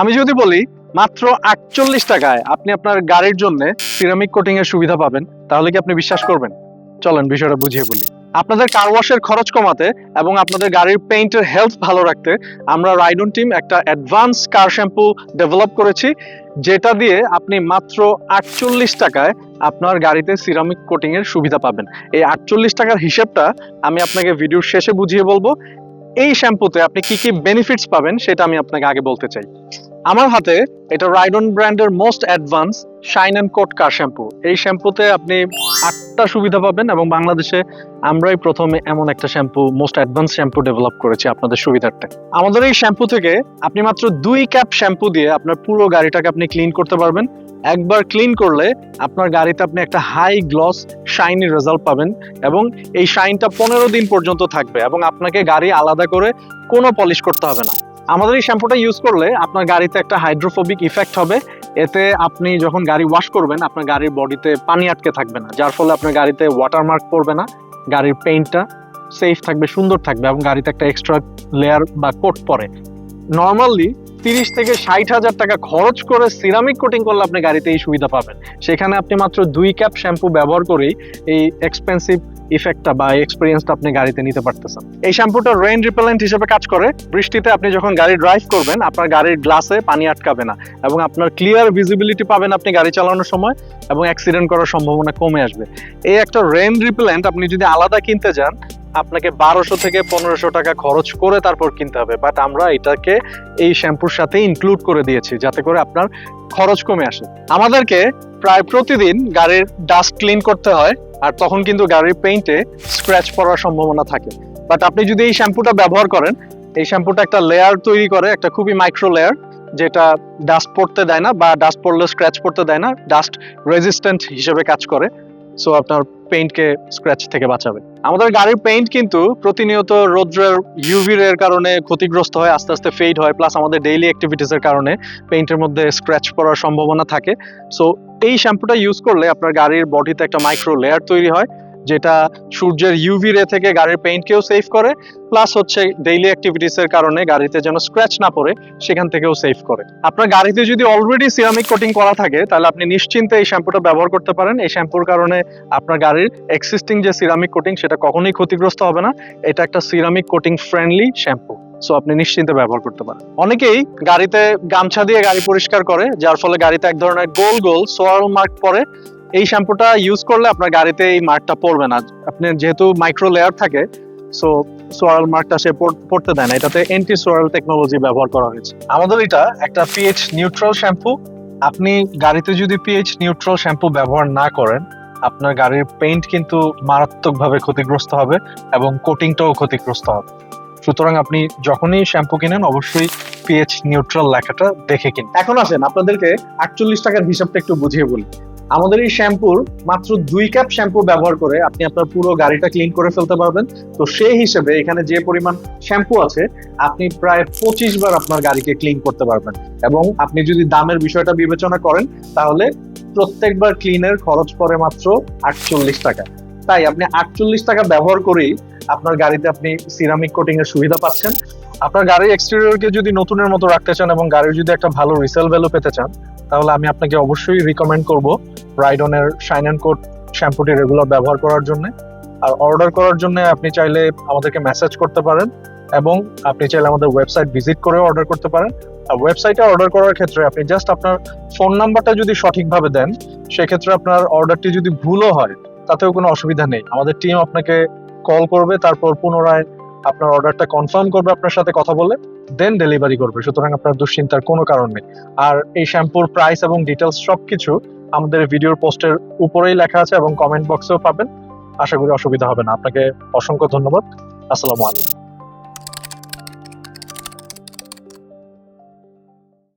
আমি যদি বলি, মাত্র আটচল্লিশ টাকায় আপনি আপনার গাড়ির জন্য সিরামিক কোটিং এর সুবিধা পাবেন, তাহলে কি আপনি বিশ্বাস করবেন? চলেন বিষয়টা বুঝিয়ে বলি। আপনাদের কার ওয়াশের খরচ কমাতে এবং আপনাদের গাড়ির পেইন্টের হেলথ ভালো রাখতে আমরা রাইডন টিম একটা অ্যাডভান্স কার শ্যাম্পু ডেভেলপ করেছি, যেটা দিয়ে আপনি মাত্র আটচল্লিশ টাকায় আপনার গাড়িতে সিরামিক কোটিং এর সুবিধা পাবেন। এই আটচল্লিশ টাকার হিসেবটা আমি আপনাকে ভিডিওর শেষে বুঝিয়ে বলব। এই শ্যাম্পুতে আপনি কি কি বেনিফিটস পাবেন, সেটা আমি আপনাকে আগে বলতে চাই। আমার হাতে এটা রাইডন ব্র্যান্ডের most advance shine and coat car shampoo এই শ্যাম্পুতে আপনি আটটা সুবিধা পাবেন এবং বাংলাদেশে আমরাই প্রথমে এমন একটা shampoo most advance shampoo develop করেছি আপনাদের সুবিধার্থে। আমাদের এই শ্যাম্পু থেকে আপনি মাত্র দুই ক্যাপ শ্যাম্পু দিয়ে আপনার পুরো গাড়িটাকে আপনি ক্লিন করতে পারবেন। একবার ক্লিন করলে আপনার গাড়িতে আপনি একটা হাই গ্লস শাইনি রেজাল্ট পাবেন এবং এই শাইনটা পনেরো দিন পর্যন্ত থাকবে এবং আপনাকে গাড়ি আলাদা করে কোনো পলিশ করতে হবে না। আমাদের এই শ্যাম্পুটা ইউজ করলে আপনার গাড়িতে একটা হাইড্রোফোবিক ইফেক্ট হবে। এতে আপনি যখন গাড়ি ওয়াশ করবেন, আপনার গাড়ির বডিতে পানি আটকে থাকবে না, যার ফলে আপনার গাড়িতে ওয়াটারমার্ক পড়বে না, গাড়ির পেইন্টটা সেফ থাকবে, সুন্দর থাকবে এবং গাড়িতে একটা এক্সট্রা লেয়ার বা কোট পরে নর্মালি তিরিশ থেকে ষাট হাজার টাকা খরচ করে সিরামিক কোটিং করলে আপনি গাড়িতে এই সুবিধা পাবেন। সেখানে আপনি মাত্র দুই ক্যাপ শ্যাম্পু ব্যবহার করেই এই এক্সপেন্সিভ ইফেক্টটা বা এক্সপিরিয়েন্সটা আপনি গাড়িতে নিতে পারতেছেন। এই শ্যাম্পুটা রেইন রিপেলেন্ট হিসেবে কাজ করে। বৃষ্টিতে আপনি যখন গাড়ি ড্রাইভ করবেন, আপনার গাড়ির গ্লাসে পানি আটকাবে না এবং আপনার ক্লিয়ার ভিজিবিলিটি পাবেন আপনি গাড়ি চালানোর সময় এবং অ্যাক্সিডেন্ট করার সম্ভাবনা কমে আসবে। এই একটা রেইন রিপেলেন্ট আপনি যদি আলাদা কিনতে যান আপনাকে বারোশো থেকে পনেরোশো টাকা খরচ করে তারপর কিনতে হবে। বাট আমরা এটাকে এই শ্যাম্পুর সাথে ইনক্লুড করে দিয়েছি যাতে করে আপনার খরচ কমে আসে। আমাদেরকে প্রায় প্রতিদিন গাড়ির ডাস্ট ক্লিন করতে হয় আর তখন কিন্তু গাড়ির পেইন্টে স্ক্র্যাচ পড়ার সম্ভাবনা থাকে। বাট আপনি যদি এই শ্যাম্পুটা ব্যবহার করেন, এই শ্যাম্পুটা একটা লেয়ার তৈরি করে, একটা খুবই মাইক্রো লেয়ার যেটা ডাস্ট পড়তে দেয় না বা ডাস্ট পড়লে স্ক্র্যাচ পড়তে দেয় না ডাস্ট রেজিস্ট্যান্ট হিসেবে কাজ করে। সো আপনার পেইন্টকে স্ক্র্যাচ থেকে বাঁচাবে। আমাদের গাড়ির পেইন্ট কিন্তু প্রতিনিয়ত রৌদ্রের ইউভি রের কারণে ক্ষতিগ্রস্ত হয়, আস্তে আস্তে ফেড হয় প্লাস আমাদের ডেইলি অ্যাক্টিভিটিসের কারণে পেইন্টের মধ্যে স্ক্র্যাচ পড়ার সম্ভাবনা থাকে। সো এই শ্যাম্পুটা ইউজ করলে আপনার গাড়ির বডিতে একটা মাইক্রো লেয়ার তৈরি হয়। যেটা সূর্যের ইউভি রে থেকে গাড়ির পেইন্টকেও সেভ করে প্লাস হচ্ছে ডেইলি অ্যাক্টিভিটিসের কারণে গাড়িতে যেন স্ক্র্যাচ না পড়ে, সেখান থেকেও সেভ করে। আপনার গাড়িতে যদি অলরেডি সিরামিক কোটিং করা থাকে, তাহলে আপনি নিশ্চিন্তে এই শ্যাম্পুটা ব্যবহার করতে পারেন। এই শ্যাম্পুর কারণে আপনার গাড়ির এক্সিস্টিং যে সিরামিক কোটিং সেটা কখনোই ক্ষতিগ্রস্ত হবে না। এটা একটা ceramic coating friendly shampoo so আপনি নিশ্চিন্তে ব্যবহার করতে পারেন। অনেকেই গাড়িতে গামছা দিয়ে গাড়ি পরিষ্কার করে, যার ফলে গাড়িতে এক ধরনের গোল গোল সোয়াল মার্ক পরে এই শ্যাম্পুটা ইউজ করলে আপনার গাড়িতে এই মার্কটা পড়বে না। আপনি যেহেতু মাইক্রো লেয়ার থাকে সো সোয়াল মার্কটা সে পড়তে দেয় না। এটাতে এন্টি সোয়াল টেকনোলজি ব্যবহার করা হয়েছে। আমাদের এটা একটা পিএইচ নিউট্রাল শ্যাম্পু আপনি গাড়িতে যদি পিএইচ নিউট্রাল শ্যাম্পু ব্যবহার না করেন, আপনার গাড়ির পেইন্ট কিন্তু মারাত্মকভাবে ক্ষতিগ্রস্ত হবে এবং কোটিংটাও ক্ষতিগ্রস্ত হবে। সুতরাং আপনি যখনই শ্যাম্পু কিনেন, অবশ্যই পিএইচ নিউট্রাল লেখাটা দেখে কিন এখন আসেন, আপনাদেরকে আটচল্লিশ টাকার হিসাবটা একটু বুঝিয়ে বলি। আমাদের এই শ্যাম্পুর মাত্র দুই কাপ শ্যাম্পু ব্যবহার করে আপনি আপনার পুরো গাড়িটা ক্লিন করে ফেলতে পারবেন। তো সেই হিসেবে এখানে যে পরিমাণ শ্যাম্পু আছে, আপনি প্রায় পঁচিশ বার আপনার গাড়িকে ক্লিন করতে পারবেন। এবং আপনি যদি দামের বিষয়টা বিবেচনা করেন, তাহলে প্রত্যেকবার ক্লিনের খরচ পড়ে মাত্র আটচল্লিশ টাকা। তাই আপনি আটচল্লিশ টাকা ব্যবহার করেই আপনার গাড়িতে আপনি সিরামিক কোটিং এর সুবিধা পাচ্ছেন। আপনার গাড়ির এক্সটেরিয়রকে যদি নতুনের মতো রাখতে চান এবং গাড়ির যদি একটা ভালো রিসেল ভ্যালু পেতে চান তাহলে আমি আপনাকে অবশ্যই রিকমেন্ড করব রাইডনের শাইন অ্যান্ড কোট শ্যাম্পুটি রেগুলার ব্যবহার করার জন্য। আর অর্ডার করার জন্য আপনি চাইলে আমাদেরকে মেসেজ করতে পারেন এবং আপনি চাইলে আমাদের ওয়েবসাইট ভিজিট করেও অর্ডার করতে পারেন। আর ওয়েবসাইটে অর্ডার করার ক্ষেত্রে আপনি জাস্ট আপনার ফোন নাম্বারটা যদি সঠিকভাবে দেন, সেক্ষেত্রে আপনার অর্ডারটি যদি ভুলও হয়, তাতেও কোনো অসুবিধা নেই। আমাদের টিম আপনাকে কল করবে, তারপর পুনরায় আপনার অর্ডারটা কনফার্ম করবে আপনার সাথে কথা বলে। দেন ডেলিভারি করবে। সুতরাং আপনার দুশ্চিন্তার কোনো কারণ নেই। আর এই শ্যাম্পুর প্রাইস এবং ডিটেলস সব কিছু আমাদের ভিডিওর পোস্টের উপরেই লেখা আছে এবং কমেন্ট বক্সেও পাবেন। আশা করি অসুবিধা হবে না। আপনাকে অসংখ্য ধন্যবাদ। আসসালামু আলাইকুম।